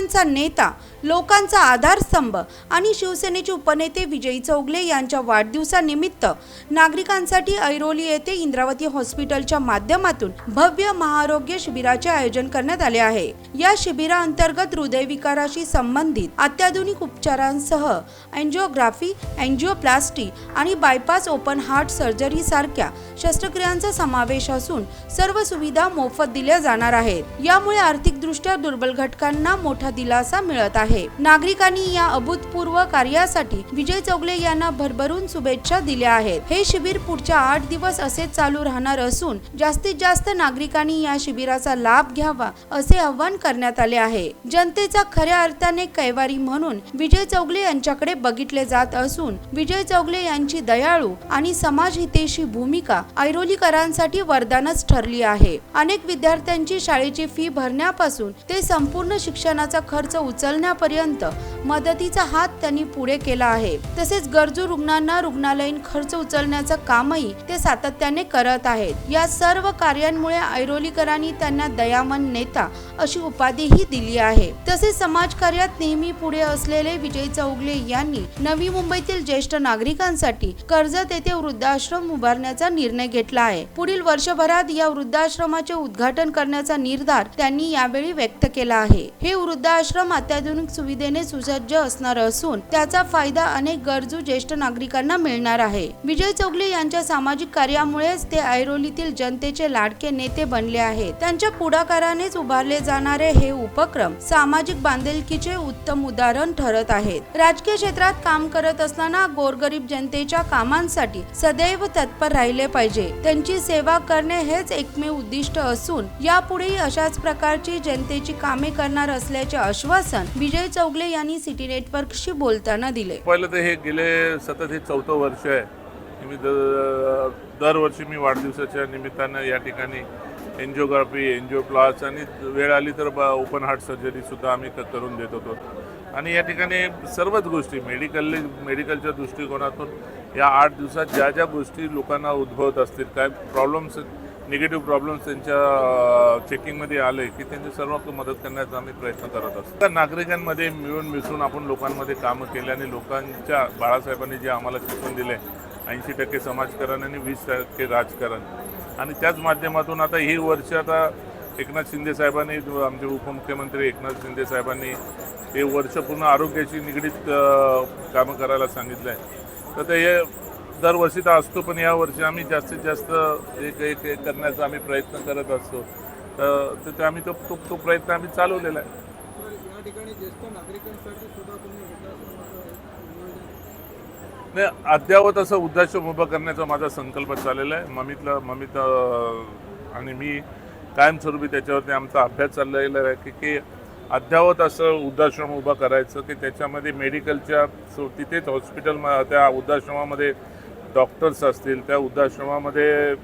यांचा नेता लोकांचा आधारस्तंभ आणि शिवसेनेचे उपनेते विजयी चौगले यांच्या वाढदिवसानिमित्त नागरिकांसाठी ऐरोली येथे इंद्रावती हॉस्पिटलच्या माध्यमातून भव्य महाआरोग्य शिबिराचे आयोजन करण्यात आले आहे. या शिबिराअंतर्गत हृदयविकाराशी संबंधित अत्याधुनिक उपचारांसह अँजिओग्राफी अँजिओप्लास्टी आणि बायपास ओपन हार्ट सर्जरी सारख्या शस्त्रक्रियांचा समावेश असून सर्व सुविधा मोफत दिल्या जाणार आहेत. यामुळे आर्थिकदृष्ट्या दुर्बल घटकांना मोठा दिलासा मिळत आहे. नागरिकांनी या अभूतपूर्व कार्यासाठी विजय चौगले यांना भरभरून शुभेच्छा दिल्या आहेत. हे शिबिर पुढच्या आठ दिवस असे चालू राहणार असून जास्तीत जास्त नागरिकांनी या शिबिराचा लाभ घ्यावा असे आवाहन करण्यात आले आहे. जनतेचा खऱ्या अर्थाने कैवारी म्हणून विजय चौगले यांच्याकडे बघितले जात असून विजय चौगले यांची दयाळू आणि समाजहितेशी भूमिका ऐरोलीकरांसाठी वरदानच ठरली आहे. अनेक विद्यार्थ्यांची शाळेची फी भरण्यापासून ते संपूर्ण शिक्षणाचा खर्च उचलण्या उचलण्यापर्यंत मदतीचा हात त्यांनी पुढे केला आहे. तसेच गरजू रुग्णांना रुग्णालयीन खर्च उचलण्याचं कामही ते सातत्याने करत आहेत. या सर्व कार्यांमुळे ऐरोलीकरांनी त्यांना दयामन नेता अशी उपाधीही दिली आहे. तसेच समाजकार्यात नेहमी पुढे असलेले विजय चौगले यांनी नवी मुंबईतील ज्येष्ठ नागरिकांसाठी कर्जत येथे वृद्धाश्रम उभारण्याचा निर्णय घेतला आहे. पुढील वर्षभरात या वृद्धाश्रमाचे उद्घाटन करण्याचा निर्धार त्यांनी यावेळी व्यक्त केला आहे. हे वृद्धाश्रम अत्याधुनिक सुविधेने सुसज्ज असणार असून त्याचा फायदा अनेक गरजू ज्येष्ठ नागरिकांना मिळणार आहे. विजय चौगले यांच्या सामाजिक कार्यामुळेच ते ऐरोलीतील जनतेचे लाडके नेते बनले आहेत. त्यांच्या पुढाकारानेच उभारले जाणारे हे उपक्रम सामाजिक बांधिलकीचे उत्तम उदाहरण ठरत आहेत. राजकीय क्षेत्रात काम करत असताना गोरगरीब जनतेच्या कामांसाठी सदैव तत्पर राहिले पाहिजे. त्यांची सेवा करणे हेच एकमेव उद्दिष्ट असून यापुढेही अशाच प्रकारची जनतेची कामे करणार असल्याचे आश्वासन विजय चौगले यांनी सिटी नेटवर्कशी बोलताना दिले. पहिलं तर हे गेले सतत हे चौथं वर्ष आहे. मी द- दरवर्षी मी वाढदिवसाच्या निमित्तानं या ठिकाणी एन्जिओग्राफी एन्जिओप्लास आणि वेळ आली तर ओपन हार्ट सर्जरीसुद्धा आम्ही क- करून देत होतो. आणि या ठिकाणी सर्वच गोष्टी मेडिकल मेडिकलच्या दृष्टिकोनातून या आठ दिवसात ज्या ज्या गोष्टी लोकांना उद्भवत असतील काय प्रॉब्लेम्स निगेटिव्ह प्रॉब्लेम्स त्यांच्या चेकिंगमध्ये आले की त्यांची सर्व मदत करण्याचा आम्ही प्रयत्न करत असतो. तर नागरिकांमध्ये मिळून मिसळून आपण लोकांमध्ये कामं केले आणि लोकांच्या बाळासाहेबांनी जे आम्हाला शिक्षण दिले ऐंशी टक्के समाजकारण आणि वीस टक्के राजकारण. आणि त्याच माध्यमातून आता ही वर्ष आता एकनाथ शिंदे साहेबांनी आमचे उपमुख्यमंत्री एकनाथ शिंदे साहेबांनी हे वर्ष पूर्ण आरोग्याशी निगडीत कामं करायला सांगितलं आहे तर ते हे दरवर्षी तर असतो पण यावर्षी आम्ही जास्तीत जास्त एक एक एक करण्याचा आम्ही प्रयत्न करत असतो. तर तिथे ते आम्ही तो तो तो प्रयत्न आम्ही चालवलेला आहे. नाही अद्यावत असं वृद्धाश्रम उभं करण्याचा माझा संकल्प चाललेला आहे. ममितला ममित आणि मी कायमस्वरूपी त्याच्यावरती आमचा अभ्यास चाललेला आहे की की अद्यावत असं वृद्धाश्रम उभा करायचं की त्याच्यामध्ये मेडिकलच्या सो तिथेच हॉस्पिटल त्या वृद्धाश्रमामध्ये डॉक्टर्स असतील त्या वृद्धाश्रमामध्ये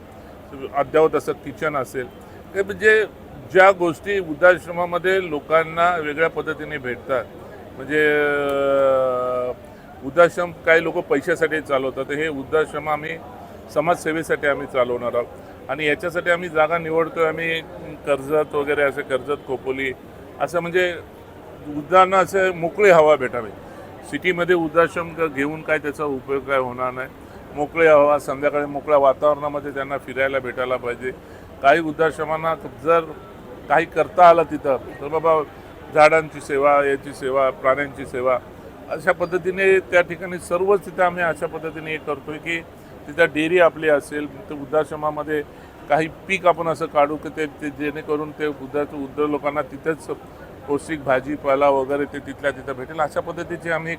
अद्यावत असं किचन असेल. ते म्हणजे ज्या गोष्टी वृद्धाश्रमामध्ये लोकांना वेगळ्या पद्धतीने भेटतात म्हणजे वृद्धाश्रम काही लोक पैशासाठी चालवतात तर हे वृद्धाश्रम आम्ही समाजसेवेसाठी आम्ही चालवणार आहोत. आणि याच्यासाठी आम्ही जागा निवडतोय आम्ही कर्जत वगैरे असे कर्जत खोपोली असं म्हणजे वृद्धांना असं मोकळी हवा भेटावी. सिटीमध्ये वृद्धाश्रम घेऊन काय त्याचा उपयोग काय होणार नाही. मोकळी हवा संध्याकाळी मोकळ्या वातावरणामध्ये त्यांना फिरायला भेटायला पाहिजे. काही वृद्धाश्रमांना जर काही करता आलं तिथं तर बाबा झाडांची सेवा याची सेवा प्राण्यांची सेवा अशा पद्धतीने त्या ठिकाणी सर्वच तिथं आम्ही अशा पद्धतीने हे करतोय की तिथं डेअरी आपली असेल तर वृद्धाश्रमामध्ये काही पीक आपण असं काढू की ते ते जेणेकरून ते उद्याचं वृद्ध लोकांना तिथंच पौष्टिक भाजीपाला वगैरे ते तिथल्या तिथं भेटेल. अशा पद्धतीची आम्ही एक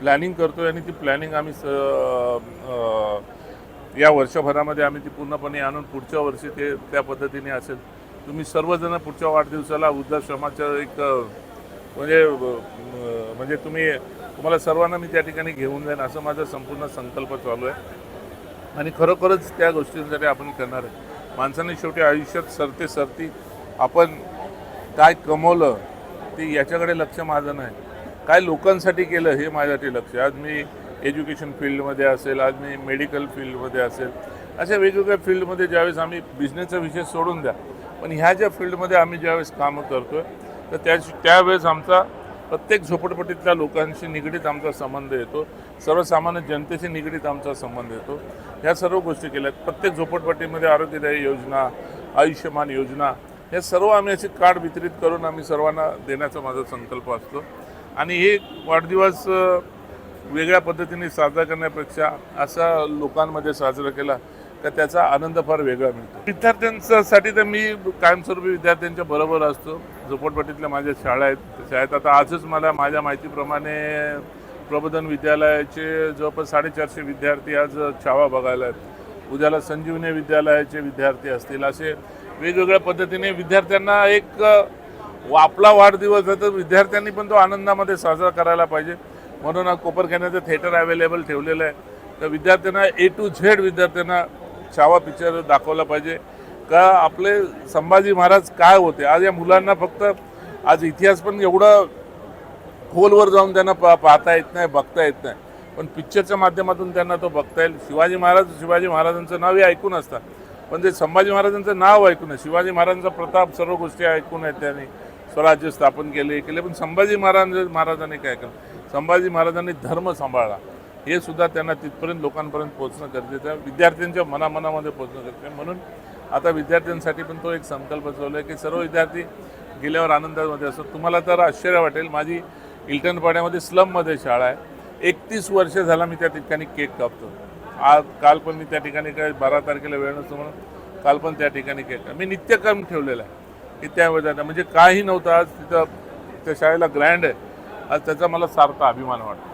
प्लॅनिंग करतोय आणि ती प्लॅनिंग आम्ही स या वर्षभरामध्ये आम्ही ती पूर्णपणे आणून पुढच्या वर्षी ते त्या पद्धतीने असेल. तुम्ही सर्वजण पुढच्या वाढदिवसाला वृद्धाश्रमाचं एक म्हणजे म्हणजे तुम्ही तुम्हाला सर्वांना मी त्या ठिकाणी घेऊन जाईन असं माझा संपूर्ण संकल्प चालू आहे. आणि खरोखरच त्या गोष्टींसाठी आपण करणार आहे. माणसाने शेवटी आयुष्यात सरते सरती आपण काय कमवलं ते याच्याकडे लक्ष माझं नाही. काय लोकांसाठी केलं हे माझ्यासाठी लक्ष आज मी एज्युकेशन फील्डमध्ये असेल आज मी मेडिकल फील्डमध्ये असेल अशा वेगवेगळ्या फील्डमध्ये ज्यावेळेस आम्ही बिझनेसचा विषय सोडून द्या पण ह्या ज्या फील्डमध्ये आम्ही ज्यावेळेस कामं करतो आहे तर त्या त्यावेळेस आमचा प्रत्येक झोपडपट्टीतल्या लोकांशी निगडीत आमचा संबंध येतो. सर्वसामान्य जनतेशी निगडीत आमचा संबंध येतो. ह्या सर्व गोष्टी केल्या आहेत. प्रत्येक झोपडपट्टीमध्ये आरोग्यदायी योजना आयुष्यमान योजना हे सर्व आम्ही असे कार्ड वितरित करून आम्ही सर्वांना देण्याचा माझा संकल्प असतो. आणि हे वाढदिवस वेगळ्या पद्धतीने साजरा करण्यापेक्षा असा लोकांमध्ये साजरा केला तर त्याचा आनंद फार वेगळा मिळतो. विद्यार्थ्यांसाठी तर मी कायमस्वरूपी विद्यार्थ्यांच्या बरोबर असतो. झोपडपट्टीतल्या माझ्या शाळा आहेत त्या शाळेत आता आजच मला माझ्या माहितीप्रमाणे प्रबोधन विद्यालयाचे जवळपास साडेचारशे विद्यार्थी आज छावा बघायला आहेत. उद्याला संजीवनी विद्यालयाचे विद्यार्थी असतील. असे वेगवेगळ्या पद्धतीने विद्यार्थ्यांना एक आपला वाढदिवस आहे. तर विद्यार्थ्यांनी पण तो आनंदामध्ये साजरा करायला पाहिजे. म्हणून कोपरखान्याचं थिएटर अवेलेबल ठेवलेलं आहे. तर विद्यार्थ्यांना ए टू झेड विद्यार्थ्यांना छावा पिक्चर दाखवला पाहिजे. का आपले संभाजी महाराज काय होते? आज या मुलांना फक्त आज इतिहास पण एवढं खोलवर जाऊन त्यांना पा पाहता येत नाही बघता येत नाही. पण पिक्चरच्या माध्यमातून त्यांना तो बघता येईल. शिवाजी महाराज शिवाजी महाराजांचं नाव हे ऐकून असतात. पण ते संभाजी महाराजांचं नाव ऐकून आहे शिवाजी महाराजांचा प्रताप सर्व गोष्टी ऐकून आहेत त्यांनी. स्वराज्य स्थापन केले केले. पण संभाजी महाराज महाराजांनी काय केलं? संभाजी महाराजांनी धर्म सांभाळला. हे सुद्धा त्यांना तिथपर्यंत लोकांपर्यंत पोहोचणं गरजेचं आहे. विद्यार्थ्यांच्या मनामनामध्ये पोहोचणं गरजेचं आहे. म्हणून आता विद्यार्थ्यांसाठी पण तो एक संकल्प चालू आहे की सर्व विद्यार्थी गेल्यावर आनंदामध्ये असतो तुम्हाला तर आश्चर्य वाटेल माझी इल्टन पाण्यामध्ये स्लममध्ये शाळा आहे. एकतीस वर्ष झाला मी त्या ठिकाणी केक कापतो. आज काल पण मी त्या ठिकाणी काय बारा तारखेला वेळ नसतो म्हणून काल पण त्या ठिकाणी केक मी नित्यक्रम ठेवलेला आहे की त्या वेळेला म्हणजे काही नव्हतं. आज तिथं त्या शाळेला ग्रँड आहे. आज त्याचा मला सारखा अभिमान वाटतो.